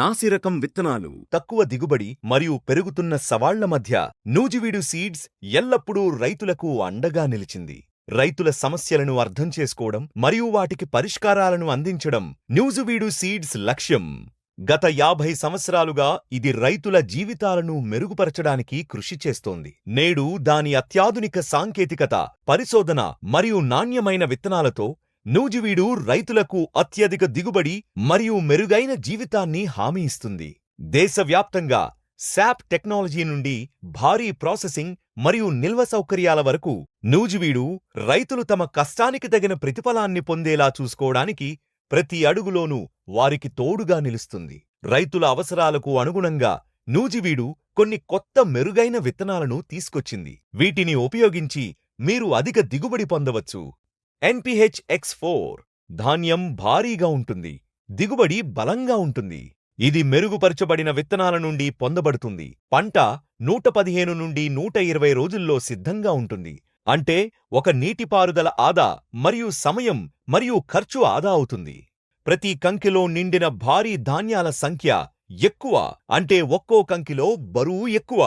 నాసిరకం విత్తనాలు. తక్కువ దిగుబడి మరియు పెరుగుతున్న సవాళ్ళ మధ్య నూజివీడు సీడ్స్ ఎల్లప్పుడూ రైతులకు అండగా నిలిచింది. రైతుల సమస్యలను అర్థం చేసుకోవడం మరియు వాటికి పరిష్కారాలను అందించడం న్యూజువీడు సీడ్స్ లక్ష్యం. గత యాభై సంవత్సరాలుగా ఇది రైతుల జీవితాలను మెరుగుపరచడానికి కృషి చేస్తోంది. నేడు దాని అత్యాధునిక సాంకేతికత పరిశోధన మరియు నాణ్యమైన విత్తనాలతో నూజివీడు రైతులకు అత్యధిక దిగుబడి మరియు మెరుగైన జీవితాన్ని హామీ ఇస్తుంది. దేశవ్యాప్తంగా శాప్ టెక్నాలజీ నుండి భారీ ప్రాసెసింగ్ మరియు నిల్వ సౌకర్యాల వరకు నూజివీడు రైతులు తమ కష్టానికి తగిన ప్రతిఫలాన్ని పొందేలా చూసుకోవడానికి ప్రతి అడుగులోనూ వారికి తోడుగా నిలుస్తుంది. రైతుల అవసరాలకు అనుగుణంగా నూజివీడు కొన్ని కొత్త మెరుగైన విత్తనాలను తీసుకొచ్చింది. వీటిని ఉపయోగించి మీరు అధిక దిగుబడి పొందవచ్చు. ఎన్పిహెచ్ ఎక్స్ ఫోర్ ధాన్యం భారీగా ఉంటుంది దిగుబడి బలంగా ఉంటుంది. ఇది మెరుగుపరచబడిన విత్తనాల నుండి పొందబడుతుంది. పంట నూట పదిహేను నుండి నూట ఇరవై రోజుల్లో సిద్ధంగా ఉంటుంది. అంటే ఒక నీటిపారుదల ఆదా మరియు సమయం మరియు ఖర్చు ఆదా అవుతుంది. ప్రతి కంకిలో నిండిన భారీ ధాన్యాల సంఖ్య ఎక్కువ అంటే ఒక్కో కంకిలో బరువు ఎక్కువ.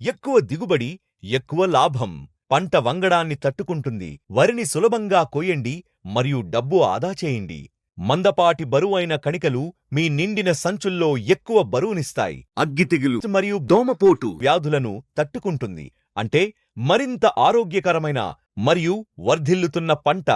ఎక్కువ దిగుబడి ఎక్కువ లాభం. పంట వంగడాన్ని తట్టుకుంటుంది. వరిని సులభంగా కోయండి మరియు డబ్బు ఆదా చేయండి. మందపాటి బరువైన కణికలు మీ నిండిన సంచుల్లో ఎక్కువ బరువునిస్తాయి. అగ్గి తెగులు మరియు దోమపోటు వ్యాధులను తట్టుకుంటుంది. అంటే మరింత ఆరోగ్యకరమైన మరియు వర్ధిల్లుతున్న పంట.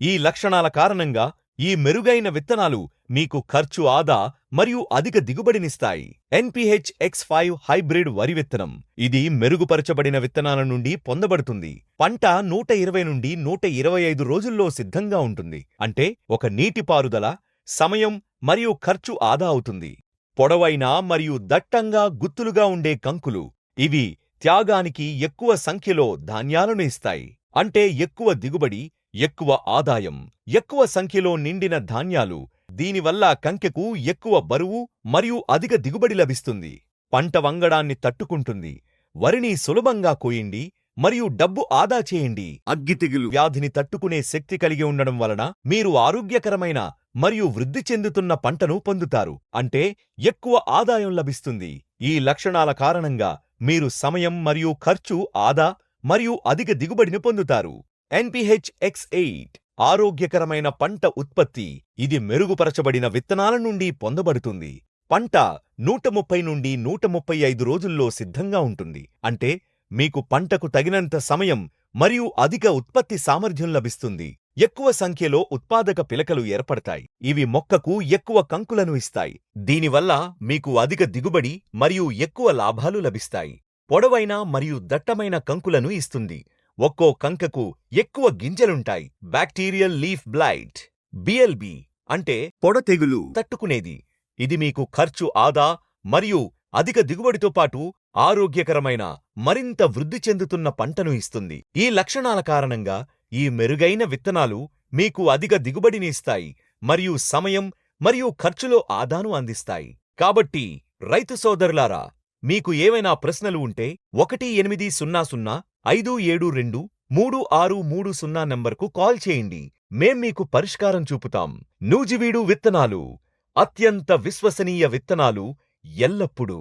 ఈ లక్షణాల కారణంగా ఈ మెరుగైన విత్తనాలు మీకు ఖర్చు ఆదా మరియు అధిక దిగుబడినిస్తాయి. ఎన్పిహెచ్ ఎక్స్ ఫైవ్ హైబ్రిడ్ వరి విత్తనం. ఇది మెరుగుపరచబడిన విత్తనాల నుండి పొందబడుతుంది. పంట నూట ఇరవై నుండి నూట ఇరవై ఐదు రోజుల్లో సిద్ధంగా ఉంటుంది. అంటే ఒక నీటిపారుదల సమయం మరియు ఖర్చు ఆదా అవుతుంది. పొడవైన మరియు దట్టంగా గుత్తులుగా ఉండే కంకులు. ఇవి త్యాగానికి ఎక్కువ సంఖ్యలో ధాన్యాలను ఇస్తాయి. అంటే ఎక్కువ దిగుబడి ఎక్కువ ఆదాయం ఎక్కువ సంఖ్యలో నిండిన ధాన్యాలు దీనివల్ల కంకెకు ఎక్కువ బరువు మరియు అధిక దిగుబడి లభిస్తుంది. పంట వంగడాన్ని తట్టుకుంటుంది. వరిని సులభంగా కోయండి మరియు డబ్బు ఆదా చేయండి. అగ్గి తెగులు వ్యాధిని తట్టుకునే శక్తి కలిగి ఉండడం వలన మీరు ఆరోగ్యకరమైన మరియు వృద్ధి చెందుతున్న పంటను పొందుతారు. అంటే ఎక్కువ ఆదాయం లభిస్తుంది. ఈ లక్షణాల కారణంగా మీరు సమయం మరియు ఖర్చు ఆదా మరియు అధిక దిగుబడిని పొందుతారు. ఎన్పిహెచ్ ఎక్స్ ఎయిట్ ఆరోగ్యకరమైన పంట ఉత్పత్తి. ఇది మెరుగుపరచబడిన విత్తనాల నుండి పొందబడుతుంది. పంట నూట ముప్పై నుండి నూట ముప్పై ఐదు రోజుల్లో సిద్ధంగా ఉంటుంది. అంటే మీకు పంటకు తగినంత సమయం మరియు అధిక ఉత్పత్తి సామర్థ్యం లభిస్తుంది. ఎక్కువ సంఖ్యలో ఉత్పాదక పిలకలు ఏర్పడతాయి. ఇవి మొక్కకు ఎక్కువ కంకులను ఇస్తాయి. దీనివల్ల మీకు అధిక దిగుబడి మరియు ఎక్కువ లాభాలు లభిస్తాయి. పొడవైన మరియు దట్టమైన కంకులను ఇస్తుంది. ఒక్కో కంకకు ఎక్కువ గింజలుంటాయి. బ్యాక్టీరియల్ లీఫ్ బ్లైట్ బిఎల్బి అంటే పొడ తెగులు తట్టుకునేది. ఇది మీకు ఖర్చు ఆదా మరియు అధిక దిగుబడితో పాటు ఆరోగ్యకరమైన మరింత వృద్ధి చెందుతున్న పంటను ఇస్తుంది. ఈ లక్షణాల కారణంగా ఈ మెరుగైన విత్తనాలు మీకు అధిక దిగుబడిని ఇస్తాయి మరియు సమయం మరియు ఖర్చులో ఆదాను అందిస్తాయి. కాబట్టి రైతు సోదరులారా మీకు ఏవైనా ప్రశ్నలు ఉంటే ఒకటి ఎనిమిది సున్నా సున్నా ఐదు ఏడు రెండు మూడు ఆరు మూడు సున్నా నంబర్కు కాల్ చేయండి. మేం మీకు పరిష్కారం చూపుతాం. నూజివీడు విత్తనాలు. అత్యంత విశ్వసనీయ విత్తనాలు ఎల్లప్పుడూ.